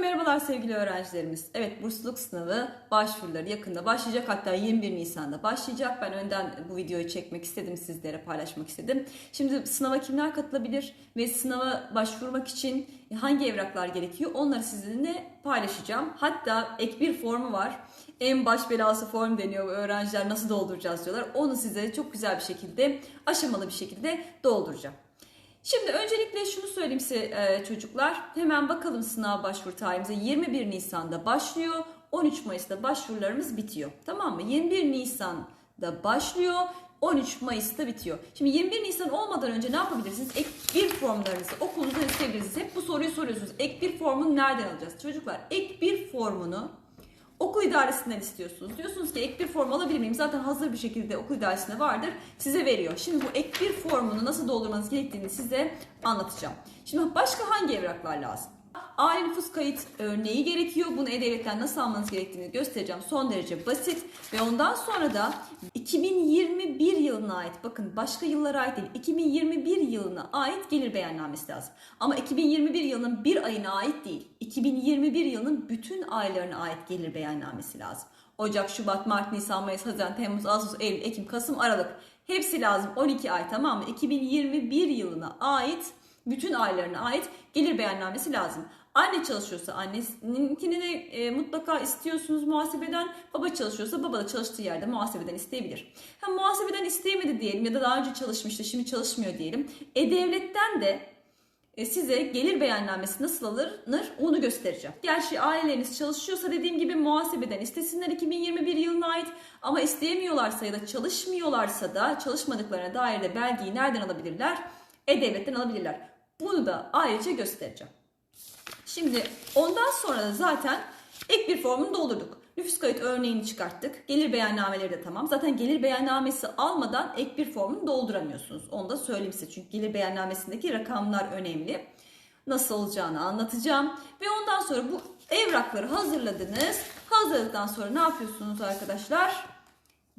merhabalar sevgili öğrencilerimiz. Evet bursluluk sınavı başvuruları yakında başlayacak. Hatta 21 Nisan'da başlayacak. Ben önden bu videoyu çekmek istedim sizlere paylaşmak istedim. Şimdi sınava kimler katılabilir ve sınava başvurmak için hangi evraklar gerekiyor onları sizinle paylaşacağım. Hatta ek bir formu var. En baş belası form deniyor öğrenciler nasıl dolduracağız diyorlar. Onu size çok güzel bir şekilde aşamalı bir şekilde dolduracağım. Şimdi öncelikle şunu söyleyeyim size e, çocuklar. Hemen bakalım sınav başvuru tarihimize. 21 Nisan'da başlıyor. 13 Mayıs'ta başvurularımız bitiyor. Tamam mı? 21 Nisan'da başlıyor. 13 Mayıs'ta bitiyor. Şimdi 21 Nisan olmadan önce ne yapabilirsiniz? Ek bir formlarınızı okulunuzda isteyebilirsiniz. Hep bu soruyu soruyorsunuz. Ek bir formunu nereden alacağız? Çocuklar ek bir formunu okul idaresinden istiyorsunuz. Diyorsunuz ki ek bir form alabilir miyim? Zaten hazır bir şekilde okul idaresinde vardır. Size veriyor. Şimdi bu ek bir formunu nasıl doldurmanız gerektiğini size anlatacağım. Şimdi başka hangi evraklar lazım? Aile nüfus kayıt örneği gerekiyor. Bunu E-Devlet'ten nasıl almanız gerektiğini göstereceğim. Son derece basit. Ve ondan sonra da 2021 yılına ait, bakın başka yıllara ait değil, 2021 yılına ait gelir beyannamesi lazım. Ama 2021 yılının bir ayına ait değil. 2021 yılının bütün aylarına ait gelir beyannamesi lazım. Ocak, Şubat, Mart, Nisan, Mayıs, Haziran, Temmuz, Ağustos, Eylül, Ekim, Kasım, Aralık. Hepsi lazım. 12 ay tamam mı? 2021 yılına ait bütün aylarına ait gelir beyannamesi lazım. Anne çalışıyorsa anneninkini de e, mutlaka istiyorsunuz muhasebeden. Baba çalışıyorsa baba da çalıştığı yerde muhasebeden isteyebilir. Ha, muhasebeden isteyemedi diyelim ya da daha önce çalışmıştı şimdi çalışmıyor diyelim. E-Devlet'ten de e, size gelir beyannamesi nasıl alınır onu göstereceğim. Gerçi aileleriniz çalışıyorsa dediğim gibi muhasebeden istesinler 2021 yılına ait ama isteyemiyorlarsa ya da çalışmıyorlarsa da çalışmadıklarına dair de belgeyi nereden alabilirler? E-Devlet'ten alabilirler. Bunu da ayrıca göstereceğim. Şimdi ondan sonra da zaten ek bir formunu doldurduk. Nüfus kayıt örneğini çıkarttık. Gelir beyannameleri de tamam. Zaten gelir beyannamesi almadan ek bir formunu dolduramıyorsunuz. Onu da söyleyeyim size. Çünkü gelir beyannamesindeki rakamlar önemli. Nasıl olacağını anlatacağım. Ve ondan sonra bu evrakları hazırladınız. Hazırladıktan sonra ne yapıyorsunuz arkadaşlar?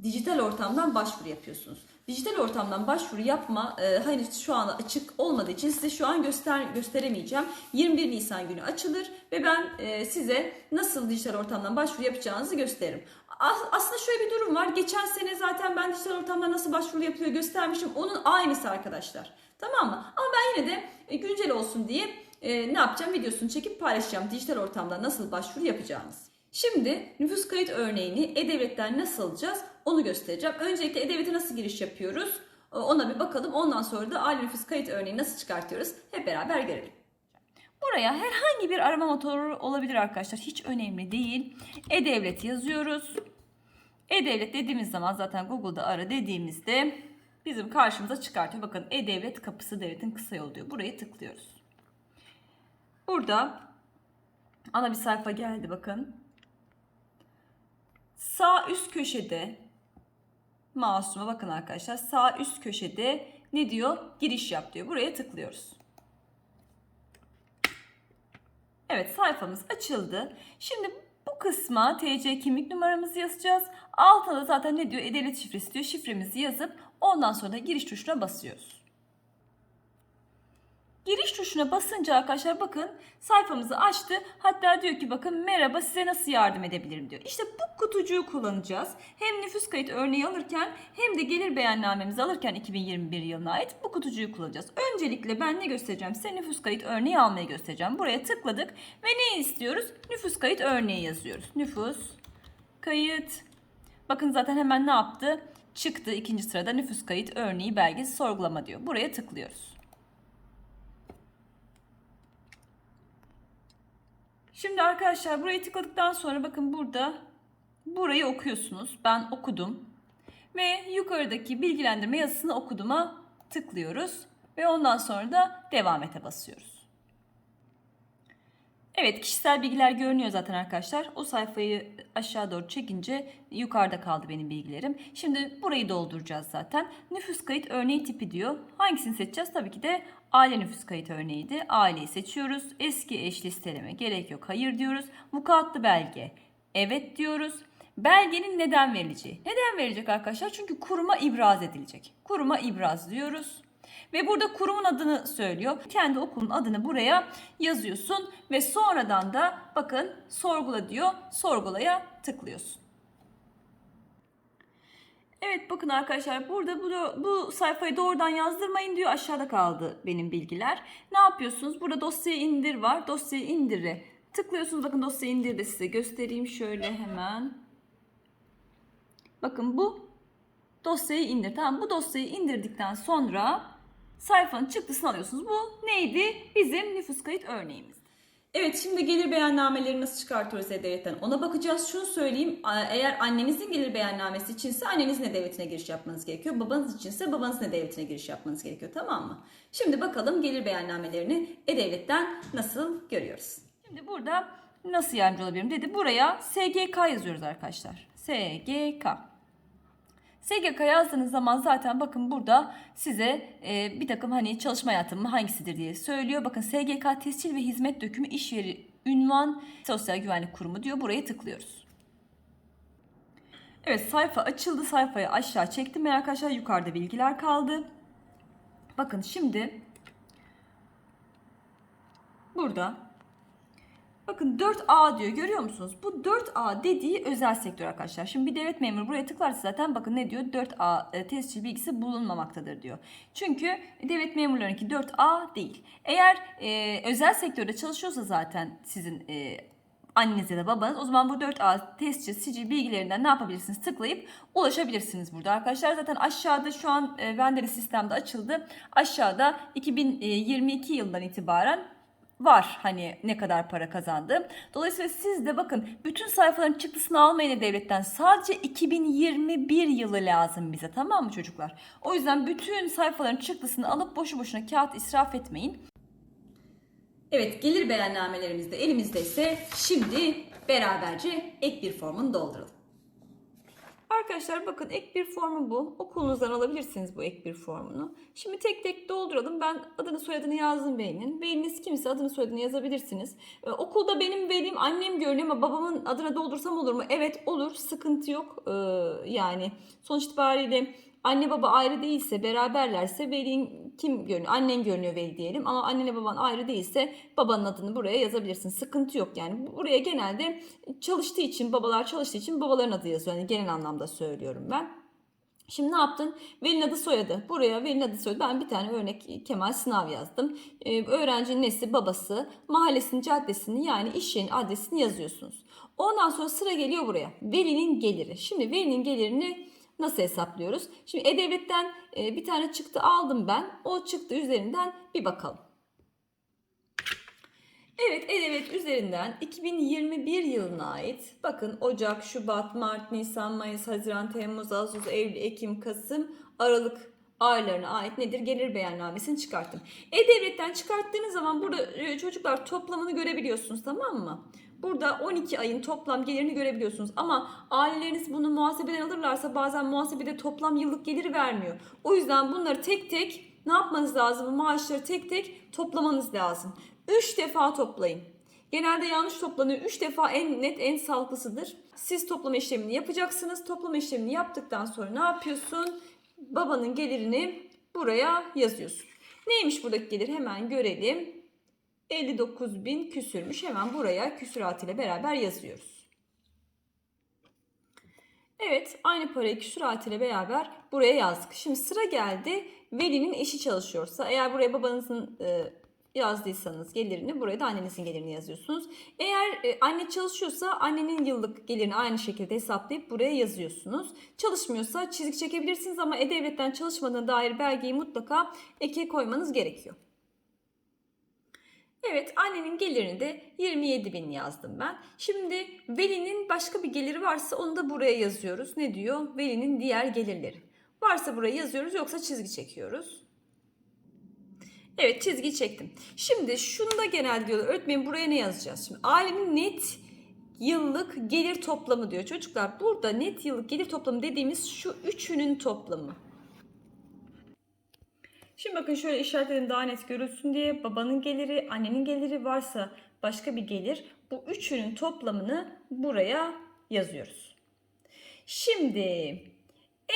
Dijital ortamdan başvuru yapıyorsunuz. Dijital ortamdan başvuru yapma e, henüz şu an açık olmadığı için size şu an göster gösteremeyeceğim. 21 Nisan günü açılır ve ben e, size nasıl dijital ortamdan başvuru yapacağınızı gösteririm. As- aslında şöyle bir durum var. Geçen sene zaten ben dijital ortamdan nasıl başvuru yapılıyor göstermişim. Onun aynısı arkadaşlar. Tamam mı? Ama ben yine de e, güncel olsun diye e, ne yapacağım? Videosunu çekip paylaşacağım. Dijital ortamdan nasıl başvuru yapacağınız. Şimdi nüfus kayıt örneğini E-Devlet'ten nasıl alacağız onu göstereceğim. Öncelikle E-Devlet'e nasıl giriş yapıyoruz Ee, ona bir bakalım. Ondan sonra da aile nüfus kayıt örneğini nasıl çıkartıyoruz hep beraber görelim. Buraya herhangi bir arama motoru olabilir arkadaşlar. Hiç önemli değil. E-Devlet yazıyoruz. E-Devlet dediğimiz zaman zaten Google'da ara dediğimizde bizim karşımıza çıkartıyor. Bakın E-Devlet kapısı devletin kısa yolu diyor. Burayı tıklıyoruz. Burada ana bir sayfa geldi bakın. Sağ üst köşede masuma bakın arkadaşlar. Sağ üst köşede ne diyor? Giriş yap diyor. Buraya tıklıyoruz. Evet sayfamız açıldı. Şimdi bu kısma TC kimlik numaramızı yazacağız. Altına da zaten ne diyor? E-Devlet şifresi diyor. Şifremizi yazıp ondan sonra da giriş tuşuna basıyoruz. Giriş tuşuna basınca arkadaşlar bakın sayfamızı açtı. Hatta diyor ki bakın merhaba size nasıl yardım edebilirim diyor. İşte bu kutucuğu kullanacağız. Hem nüfus kayıt örneği alırken hem de gelir beyannamemizi alırken 2021 yılına ait bu kutucuğu kullanacağız. Öncelikle ben ne göstereceğim size nüfus kayıt örneği almayı göstereceğim. Buraya tıkladık ve ne istiyoruz? Nüfus kayıt örneği yazıyoruz. Nüfus kayıt. Bakın zaten hemen ne yaptı? Çıktı ikinci sırada nüfus kayıt örneği belgesi sorgulama diyor. Buraya tıklıyoruz. Şimdi arkadaşlar burayı tıkladıktan sonra bakın burada burayı okuyorsunuz. Ben okudum. Ve yukarıdaki bilgilendirme yazısını okuduma tıklıyoruz. Ve ondan sonra da devam ete basıyoruz. Evet kişisel bilgiler görünüyor zaten arkadaşlar. O sayfayı aşağı doğru çekince yukarıda kaldı benim bilgilerim. Şimdi burayı dolduracağız zaten. Nüfus kayıt örneği tipi diyor. Hangisini seçeceğiz? Tabii ki de aile nüfus kayıt örneğiydi. Aileyi seçiyoruz. Eski eş listeleme gerek yok. Hayır diyoruz. Vukuatlı belge. Evet diyoruz. Belgenin neden verileceği. Neden verilecek arkadaşlar? Çünkü kuruma ibraz edilecek. Kuruma ibraz diyoruz. Ve burada kurumun adını söylüyor. Kendi okulun adını buraya yazıyorsun ve sonradan da bakın sorgula diyor. Sorgulaya tıklıyorsun. Evet bakın arkadaşlar burada bu, bu sayfayı doğrudan yazdırmayın diyor. Aşağıda kaldı benim bilgiler. Ne yapıyorsunuz? Burada dosyayı indir var. Dosyayı indire tıklıyorsunuz. Bakın dosyayı indir de size göstereyim şöyle hemen. Bakın bu dosyayı indir. Tamam bu dosyayı indirdikten sonra sayfanın çıktısını alıyorsunuz. Bu neydi? Bizim nüfus kayıt örneğimiz. Evet şimdi gelir beyannameleri nasıl çıkartıyoruz E-Devlet'ten ona bakacağız. Şunu söyleyeyim eğer annenizin gelir beyannamesi içinse annenizin E-Devlet'ine giriş yapmanız gerekiyor. Babanız içinse babanızın E-Devlet'ine giriş yapmanız gerekiyor tamam mı? Şimdi bakalım gelir beyannamelerini E-Devlet'ten nasıl görüyoruz. Şimdi burada nasıl yardımcı olabilirim dedi. Buraya SGK yazıyoruz arkadaşlar. SGK. SGK yazdığınız zaman zaten bakın burada size e, bir takım hani çalışma hayatım hangisidir diye söylüyor. Bakın SGK tescil ve hizmet dökümü iş yeri ünvan sosyal güvenlik kurumu diyor. Buraya tıklıyoruz. Evet sayfa açıldı. Sayfayı aşağı çektim ben arkadaşlar. Yukarıda bilgiler kaldı. Bakın şimdi burada Bakın 4A diyor görüyor musunuz? Bu 4A dediği özel sektör arkadaşlar. Şimdi bir devlet memuru buraya tıklarsa zaten bakın ne diyor? 4A e, tescil bilgisi bulunmamaktadır diyor. Çünkü devlet memurlarınki 4A değil. Eğer e, özel sektörde çalışıyorsa zaten sizin e, anneniz ya da babanız o zaman bu 4A tescil sicil bilgilerinden ne yapabilirsiniz? Tıklayıp ulaşabilirsiniz burada arkadaşlar. Zaten aşağıda şu an e, Vendeli sistemde açıldı. Aşağıda 2022 yılından itibaren var hani ne kadar para kazandı. Dolayısıyla siz de bakın bütün sayfaların çıktısını almayın devletten. Sadece 2021 yılı lazım bize tamam mı çocuklar? O yüzden bütün sayfaların çıktısını alıp boşu boşuna kağıt israf etmeyin. Evet gelir beyannamelerimiz de elimizde ise şimdi beraberce ek bir formunu dolduralım. Arkadaşlar bakın ek bir formu bu. Okulunuzdan alabilirsiniz bu ek bir formunu. Şimdi tek tek dolduralım. Ben adını soyadını yazdım velinin. Veliniz kimse adını soyadını yazabilirsiniz. Ee, okulda benim velim annem görünüyor ama babamın adına doldursam olur mu? Evet olur. Sıkıntı yok. Ee, yani sonuç itibariyle anne baba ayrı değilse beraberlerse velin kim görünüyor? Annen görünüyor veli diyelim ama annenle baban ayrı değilse babanın adını buraya yazabilirsin. Sıkıntı yok yani. Buraya genelde çalıştığı için babalar çalıştığı için babaların adı yazıyor. Yani genel anlamda söylüyorum ben. Şimdi ne yaptın? Velin adı soyadı. Buraya velin adı soyadı. Ben bir tane örnek Kemal Sınav yazdım. Ee, öğrencinin nesi babası, mahallesinin caddesini yani iş yerinin adresini yazıyorsunuz. Ondan sonra sıra geliyor buraya. Velinin geliri. Şimdi velinin gelirini nasıl hesaplıyoruz? Şimdi E-Devlet'ten e, bir tane çıktı aldım ben. O çıktı üzerinden bir bakalım. Evet E-Devlet üzerinden 2021 yılına ait bakın Ocak, Şubat, Mart, Nisan, Mayıs, Haziran, Temmuz, Ağustos, Eylül, Ekim, Kasım, Aralık aylarına ait nedir? Gelir beyannamesini çıkarttım. E-Devlet'ten çıkarttığınız zaman burada e, çocuklar toplamını görebiliyorsunuz tamam mı? Burada 12 ayın toplam gelirini görebiliyorsunuz. Ama aileleriniz bunu muhasebeden alırlarsa bazen muhasebede toplam yıllık geliri vermiyor. O yüzden bunları tek tek ne yapmanız lazım? Bu maaşları tek tek toplamanız lazım. 3 defa toplayın. Genelde yanlış toplanıyor. 3 defa en net en sağlıklısıdır. Siz toplama işlemini yapacaksınız. Toplama işlemini yaptıktan sonra ne yapıyorsun? Babanın gelirini buraya yazıyorsun. Neymiş buradaki gelir hemen görelim. 59 bin küsürmüş. Hemen buraya küsurat ile beraber yazıyoruz. Evet aynı parayı küsurat ile beraber buraya yazdık. Şimdi sıra geldi velinin eşi çalışıyorsa eğer buraya babanızın e, yazdıysanız gelirini buraya da annenizin gelirini yazıyorsunuz. Eğer e, anne çalışıyorsa annenin yıllık gelirini aynı şekilde hesaplayıp buraya yazıyorsunuz. Çalışmıyorsa çizik çekebilirsiniz ama E-Devlet'ten çalışmadığına dair belgeyi mutlaka eke koymanız gerekiyor. Evet annenin gelirini de 27 bin yazdım ben. Şimdi velinin başka bir geliri varsa onu da buraya yazıyoruz. Ne diyor? Velinin diğer gelirleri. Varsa buraya yazıyoruz yoksa çizgi çekiyoruz. Evet çizgi çektim. Şimdi şunu da genel diyorlar. Öğretmenim buraya ne yazacağız? Şimdi ailenin net yıllık gelir toplamı diyor. Çocuklar burada net yıllık gelir toplamı dediğimiz şu üçünün toplamı. Şimdi bakın şöyle işaretledim daha net görülsün diye. Babanın geliri, annenin geliri varsa başka bir gelir. Bu üçünün toplamını buraya yazıyoruz. Şimdi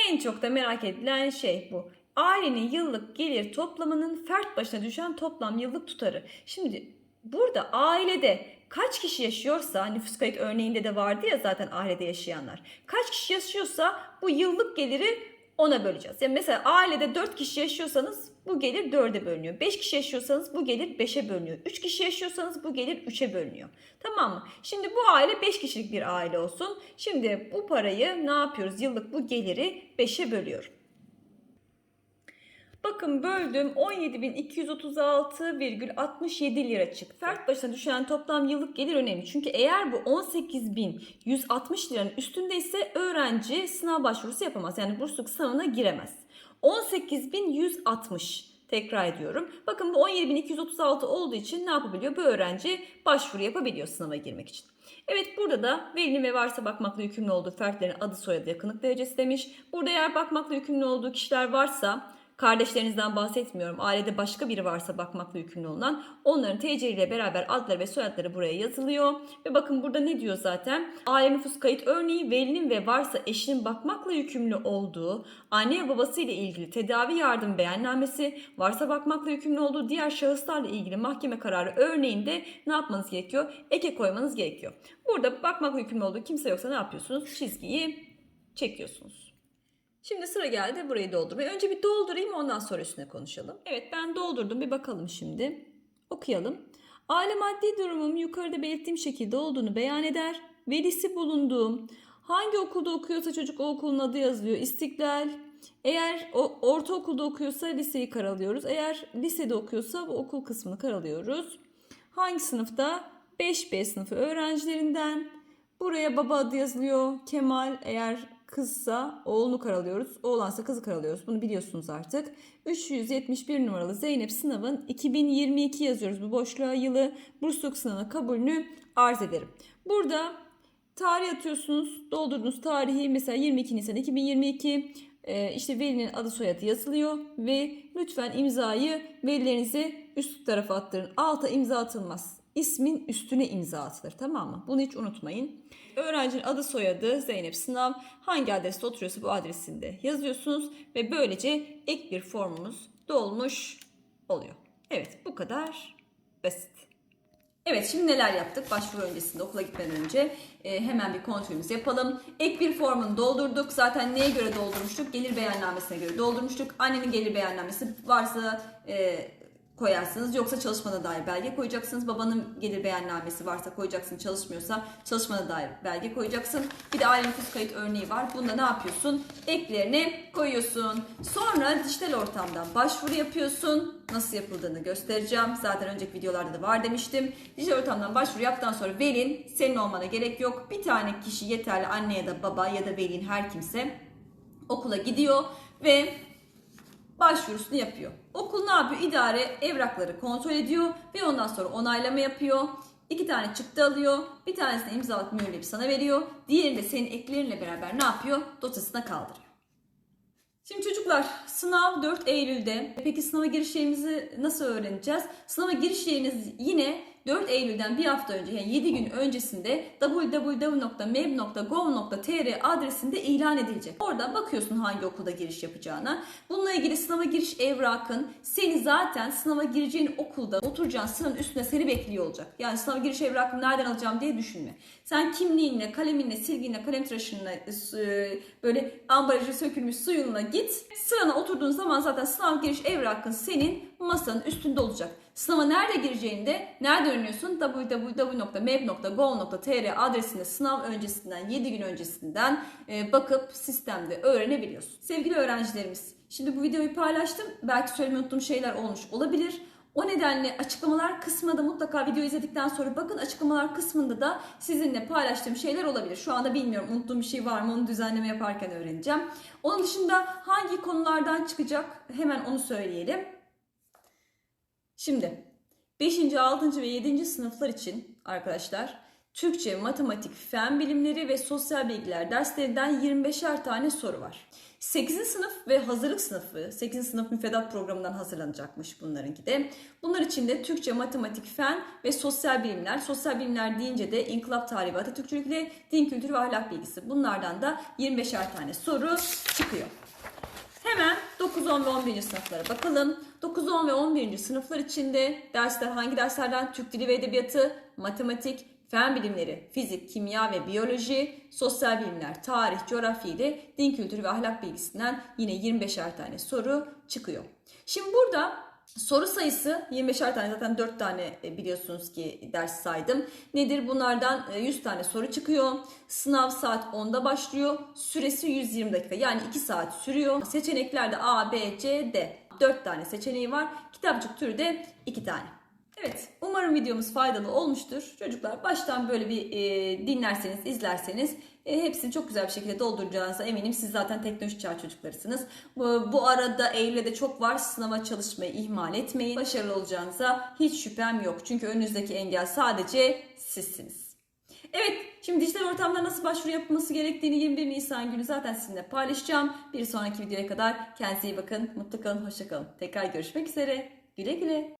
en çok da merak edilen şey bu. ailenin yıllık gelir toplamının fert başına düşen toplam yıllık tutarı. Şimdi burada ailede kaç kişi yaşıyorsa nüfus kayıt örneğinde de vardı ya zaten ailede yaşayanlar. Kaç kişi yaşıyorsa bu yıllık geliri ona böleceğiz. Yani mesela ailede 4 kişi yaşıyorsanız bu gelir 4'e bölünüyor. 5 kişi yaşıyorsanız bu gelir 5'e bölünüyor. 3 kişi yaşıyorsanız bu gelir 3'e bölünüyor. Tamam mı? Şimdi bu aile 5 kişilik bir aile olsun. Şimdi bu parayı ne yapıyoruz? Yıllık bu geliri 5'e bölüyorum. Bakın böldüm 17.236,67 lira çıktı. Fert başına düşen toplam yıllık gelir önemli. Çünkü eğer bu 18.160 liranın üstündeyse öğrenci sınav başvurusu yapamaz. Yani bursluluk sınavına giremez. 18.160 tekrar ediyorum. Bakın bu 17.236 olduğu için ne yapabiliyor? Bu öğrenci başvuru yapabiliyor sınava girmek için. Evet burada da velinin ve varsa bakmakla yükümlü olduğu fertlerin adı soyadı yakınlık derecesi demiş. Burada eğer bakmakla yükümlü olduğu kişiler varsa kardeşlerinizden bahsetmiyorum. Ailede başka biri varsa bakmakla yükümlü olan onların TC ile beraber adları ve soyadları buraya yazılıyor. Ve bakın burada ne diyor zaten? Aile nüfus kayıt örneği velinin ve varsa eşinin bakmakla yükümlü olduğu anne ve babası ile ilgili tedavi yardım beyannamesi, varsa bakmakla yükümlü olduğu diğer şahıslarla ilgili mahkeme kararı örneğinde ne yapmanız gerekiyor? Eke koymanız gerekiyor. Burada bakmakla yükümlü olduğu kimse yoksa ne yapıyorsunuz? Çizgiyi çekiyorsunuz. Şimdi sıra geldi burayı doldurmaya. Önce bir doldurayım ondan sonra üstüne konuşalım. Evet ben doldurdum bir bakalım şimdi. Okuyalım. Aile maddi durumum yukarıda belirttiğim şekilde olduğunu beyan eder. Velisi bulunduğum, hangi okulda okuyorsa çocuk o okulun adı yazılıyor. İstiklal. Eğer o ortaokulda okuyorsa liseyi karalıyoruz. Eğer lisede okuyorsa bu okul kısmını karalıyoruz. Hangi sınıfta? 5B sınıfı öğrencilerinden. Buraya baba adı yazılıyor. Kemal eğer kızsa oğlunu karalıyoruz. Oğlansa kızı karalıyoruz. Bunu biliyorsunuz artık. 371 numaralı Zeynep sınavın 2022 yazıyoruz. Bu boşluğa yılı bursluluk sınavına kabulünü arz ederim. Burada tarih atıyorsunuz. Doldurduğunuz tarihi mesela 22 Nisan 2022 e, işte velinin adı soyadı yazılıyor ve lütfen imzayı velilerinize üst tarafa attırın. Alta imza atılmaz. İsmin üstüne imza atılır tamam mı? Bunu hiç unutmayın. Öğrencinin adı soyadı Zeynep Sınav hangi adreste oturuyorsa bu adresinde yazıyorsunuz ve böylece ek bir formumuz dolmuş oluyor. Evet bu kadar basit. Evet şimdi neler yaptık başvuru öncesinde okula gitmeden önce e, hemen bir kontrolümüzü yapalım. Ek bir formunu doldurduk. Zaten neye göre doldurmuştuk? Gelir beyannamesine göre doldurmuştuk. Annenin gelir beyannamesi varsa e, koyarsınız. Yoksa çalışmana dair belge koyacaksınız. Babanın gelir beyannamesi varsa koyacaksın. Çalışmıyorsa çalışmana dair belge koyacaksın. Bir de aile nüfus kayıt örneği var. Bunda ne yapıyorsun? Eklerini koyuyorsun. Sonra dijital ortamdan başvuru yapıyorsun. Nasıl yapıldığını göstereceğim. Zaten önceki videolarda da var demiştim. Dijital ortamdan başvuru yaptıktan sonra velin senin olmana gerek yok. Bir tane kişi yeterli anne ya da baba ya da velin her kimse okula gidiyor ve başvurusunu yapıyor. Okul ne yapıyor? İdare evrakları kontrol ediyor ve ondan sonra onaylama yapıyor. İki tane çıktı alıyor. Bir tanesini imzalayıp mühürleyip sana veriyor. Diğerini de senin eklerinle beraber ne yapıyor? Dosyasına kaldırıyor. Şimdi çocuklar sınav 4 Eylül'de. Peki sınava giriş nasıl öğreneceğiz? Sınava giriş yine 4 Eylül'den bir hafta önce yani 7 gün öncesinde www.meb.gov.tr adresinde ilan edilecek. Orada bakıyorsun hangi okulda giriş yapacağına. Bununla ilgili sınava giriş evrakın seni zaten sınava gireceğin okulda oturacağın sıranın üstüne seni bekliyor olacak. Yani sınava giriş evrakını nereden alacağım diye düşünme. Sen kimliğinle, kaleminle, silginle, kalem tıraşınla e, böyle ambalajı sökülmüş suyunla git. Sırana oturduğun zaman zaten sınav giriş evrakın senin masanın üstünde olacak. Sınava nerede gireceğini de nerede öğreniyorsun? www.meb.gov.tr adresinde sınav öncesinden 7 gün öncesinden e, bakıp sistemde öğrenebiliyorsun. Sevgili öğrencilerimiz, şimdi bu videoyu paylaştım. Belki söylemeyi unuttuğum şeyler olmuş olabilir. O nedenle açıklamalar kısmında mutlaka video izledikten sonra bakın açıklamalar kısmında da sizinle paylaştığım şeyler olabilir. Şu anda bilmiyorum unuttuğum bir şey var mı onu düzenleme yaparken öğreneceğim. Onun dışında hangi konulardan çıkacak hemen onu söyleyelim. Şimdi 5. 6. ve 7. sınıflar için arkadaşlar Türkçe, matematik, fen bilimleri ve sosyal bilgiler derslerinden 25'er tane soru var. 8. sınıf ve hazırlık sınıfı, 8. sınıf müfredat programından hazırlanacakmış bunlarınki de. Bunlar için de Türkçe, matematik, fen ve sosyal bilimler. Sosyal bilimler deyince de inkılap tarihi ve Atatürkçülükle din kültürü ve ahlak bilgisi. Bunlardan da 25'er tane soru çıkıyor. Hemen 9. 9, 10 ve 11. sınıflara bakalım. 9, 10 ve 11. sınıflar içinde dersler hangi derslerden? Türk Dili ve Edebiyatı, Matematik, Fen bilimleri, fizik, kimya ve biyoloji, sosyal bilimler, tarih, coğrafya ile din kültürü ve ahlak bilgisinden yine 25'er tane soru çıkıyor. Şimdi burada soru sayısı 25'er tane zaten 4 tane e, biliyorsunuz ki ders saydım. Nedir? Bunlardan e, 100 tane soru çıkıyor. Sınav saat 10'da başlıyor. Süresi 120 dakika yani 2 saat sürüyor. Seçeneklerde A, B, C, D. 4 tane seçeneği var. Kitapçık türü de 2 tane. Evet, umarım videomuz faydalı olmuştur. Çocuklar baştan böyle bir e, dinlerseniz, izlerseniz e, hepsini çok güzel bir şekilde dolduracağınıza eminim. Siz zaten teknoloji çağ çocuklarısınız. Bu, bu arada Eylül'de de çok var. Sınava çalışmayı ihmal etmeyin. Başarılı olacağınıza hiç şüphem yok. Çünkü önünüzdeki engel sadece sizsiniz. Evet, şimdi dijital ortamda nasıl başvuru yapılması gerektiğini 21 Nisan günü zaten sizinle paylaşacağım. Bir sonraki videoya kadar kendinize iyi bakın, mutlu kalın, hoşça kalın. Tekrar görüşmek üzere. Güle güle.